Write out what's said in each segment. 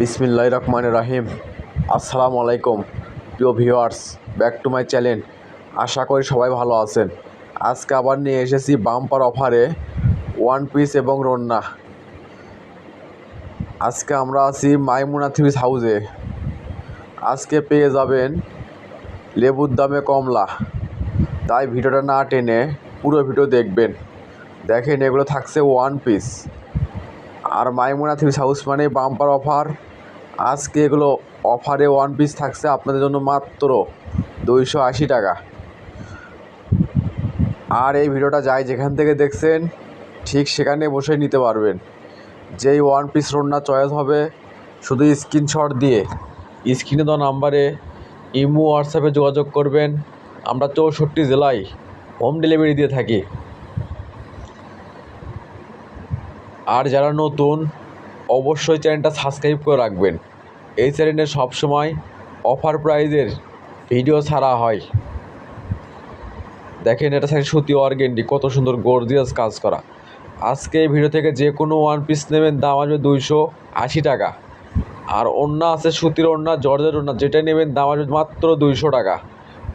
বিসমিল্লাহ রহমান রাহিম। আসসালামু আলাইকুম। প্রিয় viewers, back to my channel. আশা করি সবাই ভালো আছেন। আজকে আবার নিয়ে এসেছি বাম্পার অফারে ওয়ান পিস এবং রন্না। আজকে আমরা আছি মাইমুনা থ্রিস হাউসে। আজকে পেয়ে যাবেন লেবুর দামে কমলা। তাই ভিডিওটা না টেনে পুরো ভিডিও দেখবেন। দেখেন এগুলো থাকছে ওয়ান পিস। আর মাইমুনা থ্রিস হাউস মানে বাম্পার অফার আজকে এগুলো অফারে ওয়ান পিস থাকছে আপনাদের জন্য মাত্র দুইশো আশি টাকা। আর এই ভিডিওটা যাই যেখান থেকে দেখছেন, ঠিক সেখানে বসে নিতে পারবেন। যেই ওয়ান পিস রন্না চয়েস হবে, শুধু স্ক্রিনশট দিয়ে। স্ক্রিনে দেওয়া নাম্বারে ইমো হোয়াটসঅ্যাপে যোগাযোগ করবেন। আমরা চৌষট্টি জেলায় হোম ডেলিভারি দিয়ে থাকি। আর যারা নতুন, অবশ্যই চ্যানেলটা সাবস্ক্রাইব করে রাখবেন। এই চ্যানেলে সবসময় অফার প্রাইজের ভিডিও ছাড়া হয়। দেখেন এটা থাকে সুতি অর্গেন্ডি, কত সুন্দর গর্জিয়াস কাজ করা। আজকে এই ভিডিও থেকে যে কোনো ওয়ান পিস নেবেন, দাম আসবে দুইশো আশি টাকা। আর অন্য আছে সুতির ওড়না, জর্জের ওড়না, যেটা নেবেন দাম আসবে মাত্র দুইশো টাকা।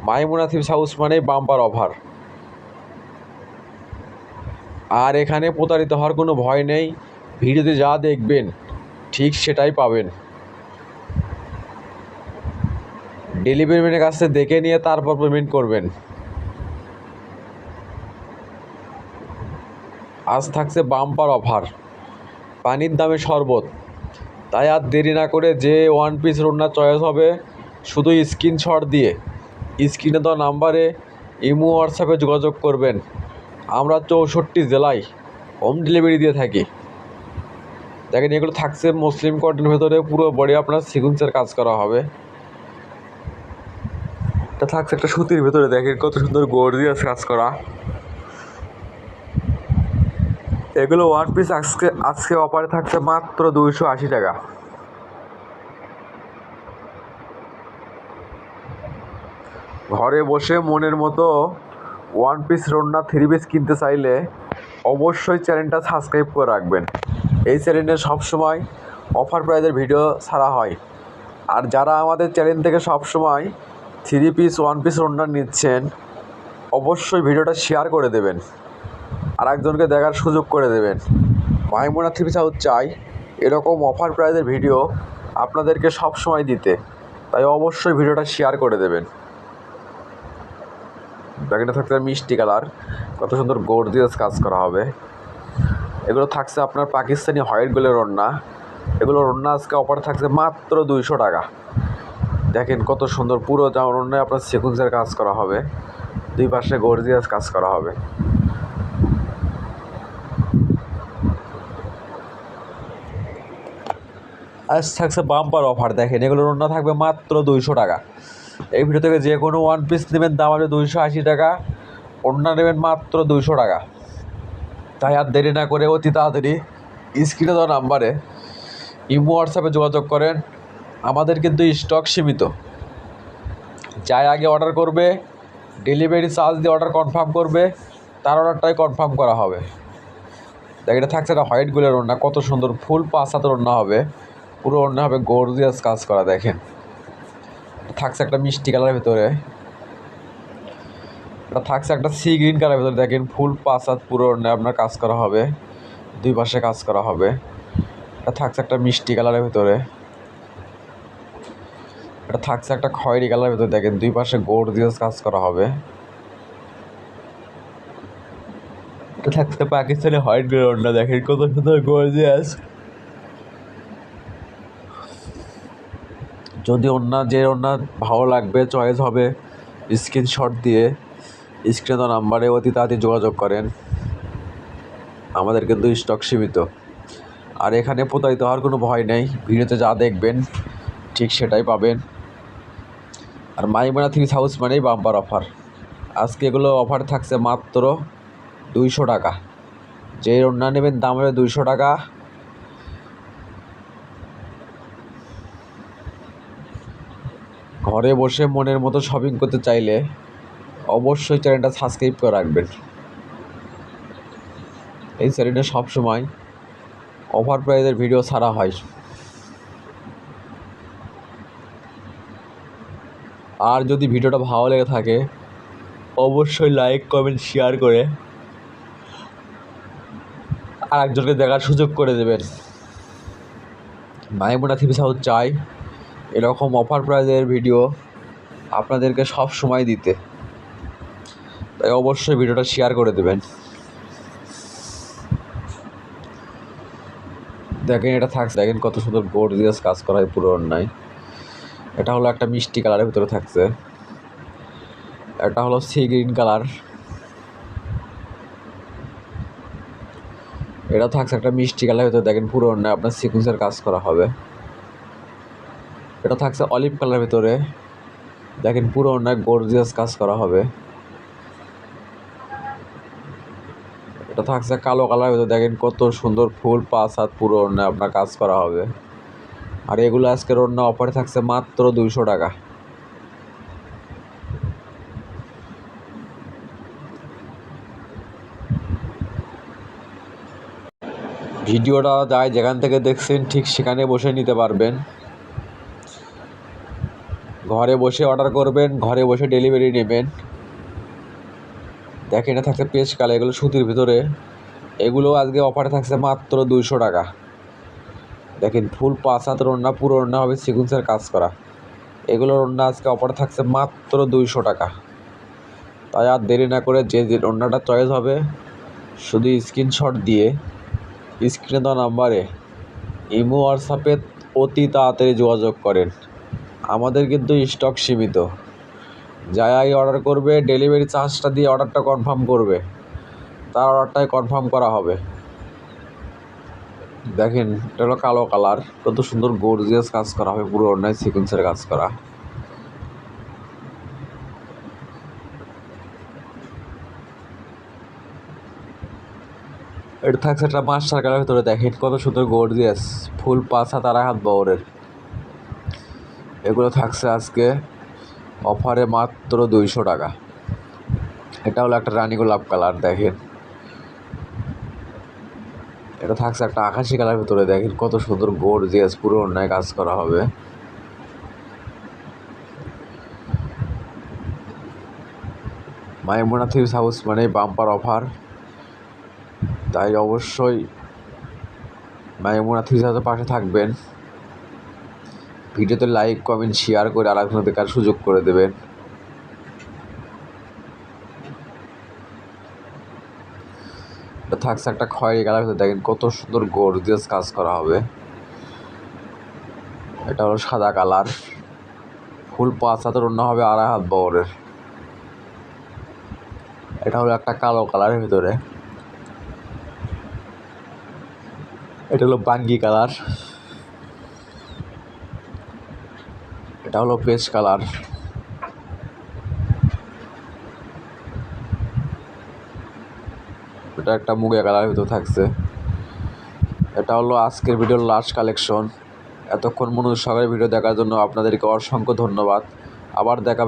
মাইমুনা থিপস হাউস মানেই বাম্পার অফার আর এখানে প্রতারিত হওয়ার কোনো ভয় নেই, ভিডিওতে যা দেখবেন, ঠিক সেটাই পাবেন। ডেলিভারি ম্যানের কাছ দেখে নিয়ে তারপর পেমেন্ট করবেন। আজ থাকছে বাম্পার অফার পানির দামে শরবত। তাই আর দেরি না করে যে ওয়ান পিস রোনার চয়েস হবে, শুধু স্ক্রিনশট দিয়ে। স্ক্রিনে দেওয়া নাম্বারে ইমো হোয়াটসঅ্যাপে যোগাযোগ করবেন। আমরা চৌষট্টি জেলায় হোম ডেলিভারি দিয়ে থাকি। দেখেন, এগুলো থাকছে মুসলিম কটনের ভেতরে, পুরো বডি আপনার সিকুন্সের কাজ করা হবে। থাকছে একটা সুতির ভেতরে, দেখেন কত সুন্দর গর্জিয়াস কাজ করা। এগুলো ওয়ান পিস আজকে আজকে অফারে থাকছে মাত্র দুইশো আশি টাকা। ঘরে বসে মনের মতো ওয়ান পিস রন্না থ্রি পিস কিনতে চাইলে অবশ্যই চ্যানেলটা সাবস্ক্রাইব করে রাখবেন। এই চ্যানেলে সবসময় অফার প্রাইজের ভিডিও ছাড়া হয়। আর যারা আমাদের চ্যানেল থেকে সবসময় থ্রি পিস, ওয়ান পিস রন্না নিচ্ছেন, অবশ্যই ভিডিওটা শেয়ার করে দেবেন। আর একজনকে দেখার সুযোগ করে দেবেন। মাইমোনা থ্রি পিস হাউস চাই। এরকম অফার প্রাইজের ভিডিও আপনাদেরকে সব সময় দিতে। তাই অবশ্যই ভিডিওটা শেয়ার করে দেবেন। ব্যাগটা থাকছে মিষ্টি কালার। কত সুন্দর গর্জিয়াস কাজ করা হবে। এগুলো থাকছে আপনার পাকিস্তানি হোয়াইট গোলের রন্না এগুলো রন্না আজকে অফার থাকছে মাত্র দুইশো টাকা। দেখেন কত সুন্দর পুরো জামা রন্নায় আপনার সেকুন্সের কাজ করা হবে। দুই পাশে গর্জিয়াস কাজ করা হবে। আজ থাকছে বাম্পার অফার দেখেন, এগুলো রন্না থাকবে মাত্র দুইশো টাকা। এই ভিডিও থেকে যে কোনো ওয়ান পিস নেবেন, দাম হবে দুইশো আশি টাকা। অন্য নেবেন মাত্র দুইশো টাকা। তাই আর দেরি না করে অতি তাড়াতাড়ি স্ক্রিনে দেওয়া নাম্বারে ইমো হোয়াটসঅ্যাপে যোগাযোগ করেন। আমাদের কিন্তু স্টক সীমিত। যাই আগে অর্ডার করবে ডেলিভারি চার্জ দিয়ে অর্ডার কনফার্ম করবে, তার অর্ডারটাই কনফার্ম করা হবে। দেখ, এটা থাকছে একটা হোয়াইট গুলের ওড়না, কত সুন্দর ফুল পাঁচ হাতের ওড়না হবে। পুরো ওড়না হবে গর্জিয়াস কাজ করা, দেখেন। থাকছে একটা মিষ্টি কালারের ভেতরে। এটা থাকছে একটা সি গ্রিন কালারের ভেতরে, দেখেন, ফুল পাঁচ হাত পুরো ওড়নায় আপনার কাজ করা হবে, দুই পাশে কাজ করা হবে। এটা থাকছে একটা মিষ্টি কালারের ভেতরে। এটা থাকছে একটা খয়েরি কালারের ভেতরে। দেখেন, দুই পাশে গর্জিয়াস কাজ করা হবে। এটা থাকছে পাকিস্তানি হোয়াইট গ্রে ওড়না। দেখেন, কত সুন্দর গর্জিয়াস যদি ওনার যে ওনার ভালো লাগবে চয়েস হবে স্ক্রিনশট দিয়ে স্ক্রিনে দেওয়া নাম্বারে অতি তাড়াতাড়ি যোগাযোগ করেন। আমাদের কিন্তু স্টক সীমিত। আর এখানে প্রতারিত হওয়ার কোনো ভয় নেই। ভিডিওতে যা দেখবেন, ঠিক সেটাই পাবেন। আর মাইমানা থ্রি হাউস মানেই বাম্পার অফার। আজকে এগুলো অফার থাকছে মাত্র দুইশো টাকা। যে ওড়না নেবেন দাম হবে দুইশো টাকা। ঘরে বসে মনের মতো শপিং করতে চাইলে অবশ্যই চ্যানেলটা সাবস্ক্রাইব করে রাখবেন। এই চ্যানেলে সবসময় অফার প্রাইজের ভিডিও ছাড়া হয়। আর যদি ভিডিওটা ভালো লেগে থাকে, অবশ্যই লাইক কমেন্ট শেয়ার করে আর একজনকে দেখার সুযোগ করে দেবেন। মাইমুনা থিপি সাউথ চাই, এরকম অফার প্রাইজের ভিডিও আপনাদেরকে সব সময় দিতে। তাই অবশ্যই ভিডিওটা শেয়ার করে দেবেন। দেখেন এটা থাকছে দেখেন কত সুন্দর গর্জিয়াস কাজ করা হয় পুরো অন্যায়। এটা হলো একটা মিষ্টি কালারের ভিতরে থাকছে। এটা হলো সি গ্রিন কালার। এটা থাকছে একটা মিষ্টি কালারের ভিতরে। দেখেন পুরো অন্যায় আপনার সিকুয়েন্সের কাজ করা হবে। এটা থাকছে অলিভ কালারের ভিতরে। দেখেন পুরো অন্যায় গর্জিয়াস কাজ করা হবে। এটা থাকছে কালো কালার ভিতরে। দেখেন কত সুন্দর ফুল, পাঁচ হাত পুরো আপনার কাজ করা হবে। আর এগুলো আজকের অন্য অফারে থাকছে মাত্র দুইশো টাকা। ভিডিওটা যায় যেখান থেকে দেখছেন, ঠিক সেখানে বসে নিতে পারবেন। ঘরে বসে অর্ডার করবেন, ঘরে বসে ডেলিভারি নেবেন। দেখেন থাকছে পেস্ট কালার এগুলো সুতির ভিতরে। এগুলো আজকে অফারে থাকছে মাত্র দুইশো টাকা। দেখেন, ফুল পাঁচ হাত রান্না পুরো রান্না হবে সিকুন্সের কাজ করা। এগুলোর রান্না আজকে অফারে থাকছে মাত্র দুইশো টাকা। তাই আর দেরি না করে যে যে রান্নাটা চয়েস হবে, শুধু স্ক্রিনশট দিয়ে স্ক্রিনে দেওয়া নাম্বারে ইমো হোয়াটসঅ্যাপে অতি তাড়াতাড়ি যোগাযোগ করেন। আমাদের কিন্তু স্টক সীমিত। যাই অর্ডার করবে ডেলিভারি চার্জটা দিয়ে অর্ডারটা কনফার্ম করবে। তার অর্ডারটাই কনফার্ম করা হবে। দেখেন, এটা হলো কালো কালার। কত সুন্দর গর্জিয়াস কাজ করা হবে, পুরো অন্যায় সিকুয়েন্সের কাজ করা। এটা থাকছে একটা মাস্টার কালার ভিতরে, দেখেন কত সুন্দর গর্জিয়াস ফুল পাঁচ হাত, আড়াই হাত বহরের। এগুলো থাকছে আজকে অফারে মাত্র দুইশো টাকা। এটা হলো একটা রানী গোলাপ কালার, দেখেন। এটা থাকছে একটা আকাশি কালার ভিতরে, দেখেন কত সুন্দর গর্জিয়াস পুরো অন্যায় কাজ করা হবে। মাইমুনা থিপস হাউস মানে বাম্পার অফার। তাই অবশ্যই মাইমুনা থিপস হাউসের পাশে থাকবেন। ভিডিওতে লাইক কমেন্ট শেয়ার করে আর দেখার সুযোগ করে দেবেন। থাকছে একটা খয়েরি কালার ভিতরে দেখেন কত সুন্দর গর্জিয়াস কাজ করা হবে। এটা হলো সাদা কালার। ফুল পাঁচ হাতের অন্য হবে আড়াই হাত বহরের। এটা হলো একটা কালো কালারের ভিতরে। এটা হলো বাঙ্গি কালার। এটা হলো পেস্ট কালার। এটা একটা মুগে কালার ভিতর থাকছে। এটা হলো আজকের ভিডিওর লাস্ট কালেকশন এতক্ষণ মনোজ সাগরের ভিডিও দেখার জন্য আপনাদেরকে অসংখ্য ধন্যবাদ। আবার দেখা